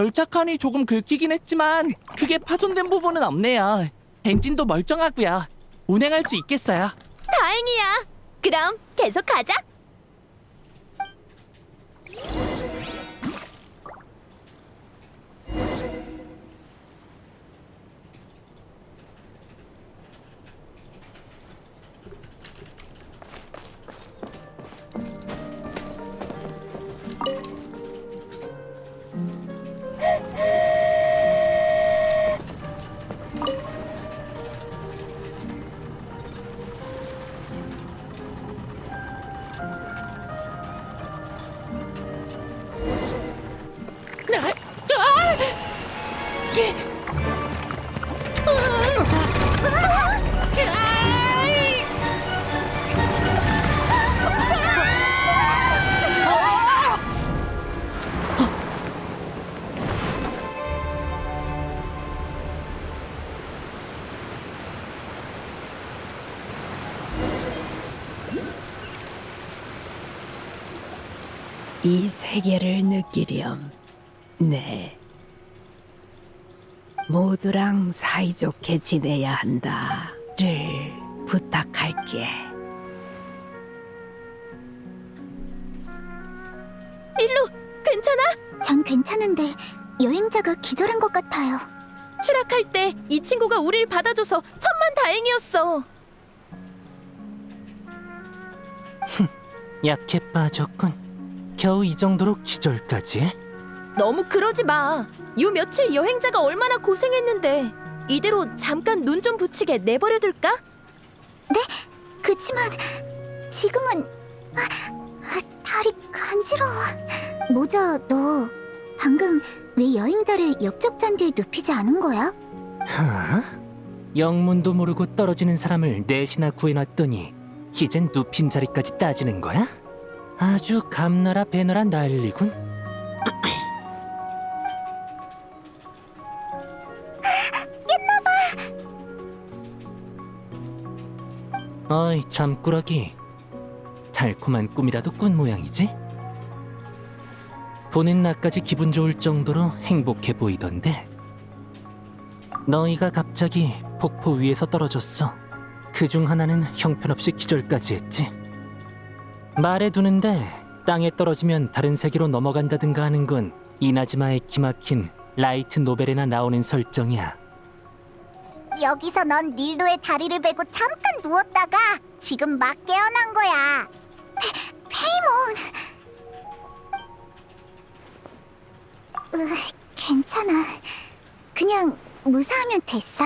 열차 칸이 조금 긁히긴 했지만 크게 파손된 부분은 없네요. 엔진도 멀쩡하고요. 운행할 수 있겠어요. 다행이야. 그럼 계속 가자. 이 세계를 느끼렴. 네. 모두랑 사이좋게 지내야 한다를 부탁할게. 일로 괜찮아? 전 괜찮은데 여행자가 기절한 것 같아요. 추락할 때 이 친구가 우릴 받아줘서 천만 다행이었어. 약해 빠졌군. 겨우 이 정도로 기절까지 해? 너무 그러지 마. 요 며칠 여행자가 얼마나 고생했는데 이대로 잠깐 눈 좀 붙이게 내버려둘까? 그치만 지금은 아, 아, 다리 간지러워. 모자, 너 방금 왜 여행자를 옆쪽 잔디에 눕히지 않은 거야? 하? 영문도 모르고 떨어지는 사람을 넷이나 구해놨더니 이젠 눕힌 자리까지 따지는 거야? 아주 감나라 배나라 난리군. 어이 잠꾸러기. 달콤한 꿈이라도 꾼 모양이지? 보는 나까지 기분 좋을 정도로 행복해 보이던데. 너희가 갑자기 폭포 위에서 떨어졌어. 그 중 하나는 형편없이 기절까지 했지. 말해두는데 땅에 떨어지면 다른 세계로 넘어간다든가 하는 건 이나즈마의 기막힌 라이트 노벨에나 나오는 설정이야 여기서 넌 닐로의 다리를 베고 잠깐 누웠다가 지금 막 깨어난 거야. 페이몬. 으, 괜찮아. 그냥 무사하면 됐어.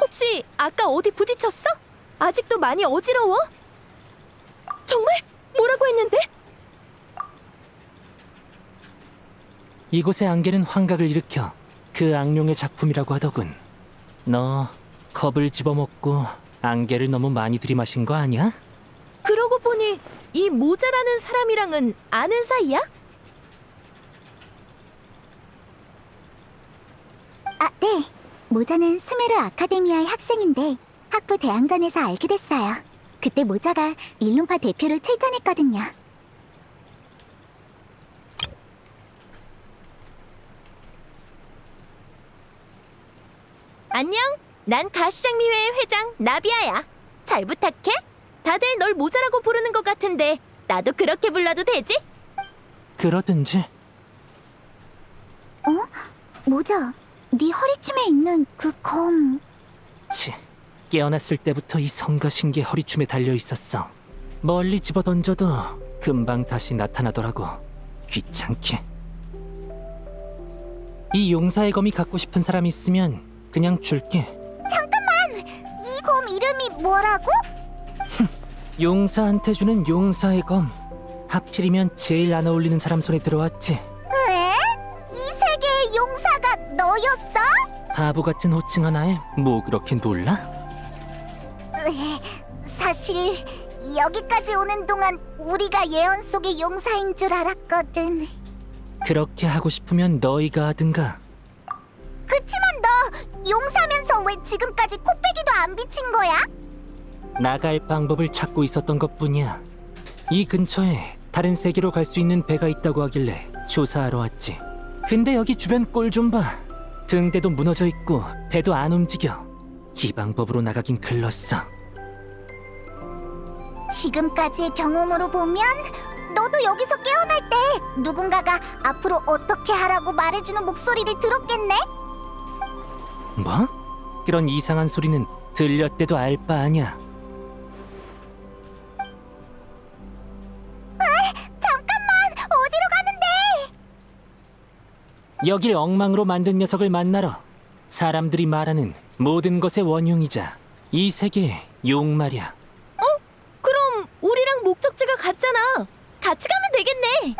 혹시 아까 어디 부딪혔어? 아직도 많이 어지러워? 정말? 뭐라고 했는데? 이곳의 안개는 환각을 일으켜 그 악룡의 작품이라고 하더군 너 겁을 집어먹고 안개를 너무 많이 들이마신 거 아니야? 그러고 보니 이 모자라는 사람이랑은 아는 사이야? 아, 네. 모자는 수메르 아카데미아의 학생인데 학부 대항전에서 알게 됐어요. 그때 모자가 일론파 대표로 출전했거든요. 안녕. 난 가시장미회의 회장 나비아야. 잘 부탁해. 다들 널 모자라고 부르는 것 같은데 나도 그렇게 불러도 되지? 그러든지 모자, 네 허리춤에 있는 그 검. 치 깨어났을 때부터 이 성가신게 허리춤에 달려 있었어 멀리 집어던져도 금방 다시 나타나더라고 귀찮게 이 용사의 검이 갖고 싶은 사람 있으면 그냥 줄게 이검 이름이 뭐라고? 용사한테 주는 용사의 검 하필이면 제일 안 어울리는 사람 손에 들어왔지 왜? 이 세계의 용사가 너였어? 바보 같은 호칭 하나에 뭐 그렇게 놀라? 으에, 사실 여기까지 오는 동안 우리가 예언 속의 용사인 줄 알았거든. 그렇게 하고 싶으면 너희가 하든가 용사면서 왜 지금까지 코빼기도 안 비친 거야? 나갈 방법을 찾고 있었던 것뿐이야. 이 근처에 다른 세계로 갈 수 있는 배가 있다고 하길래 조사하러 왔지. 근데 여기 주변 꼴 좀 봐. 등대도 무너져 있고 배도 안 움직여. 이 방법으로 나가긴 글렀어. 지금까지의 경험으로 보면 너도 여기서 깨어날 때 누군가가 앞으로 어떻게 하라고 말해주는 목소리를 들었겠네? 뭐? 그런 이상한 소리는 들렸대도 알 바 아냐. 잠깐만 어디로 가는데? 여길 엉망으로 만든 녀석을 만나러 사람들이 말하는 모든 것의 원흉이자 이 세계의 용 말이야. 그럼 우리랑 목적지가 같잖아. 같이 가면 되겠네.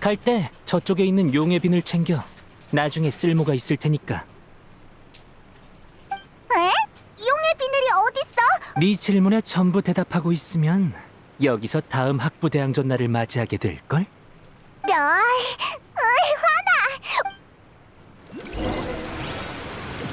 갈 때 저쪽에 있는 용의 비늘 챙겨. 나중에 쓸모가 있을 테니까. 에? 용의 비늘이 어딨어? 네 질문에 전부 대답하고 있으면 여기서 다음 학부대항전 날을 맞이하게 될걸? 널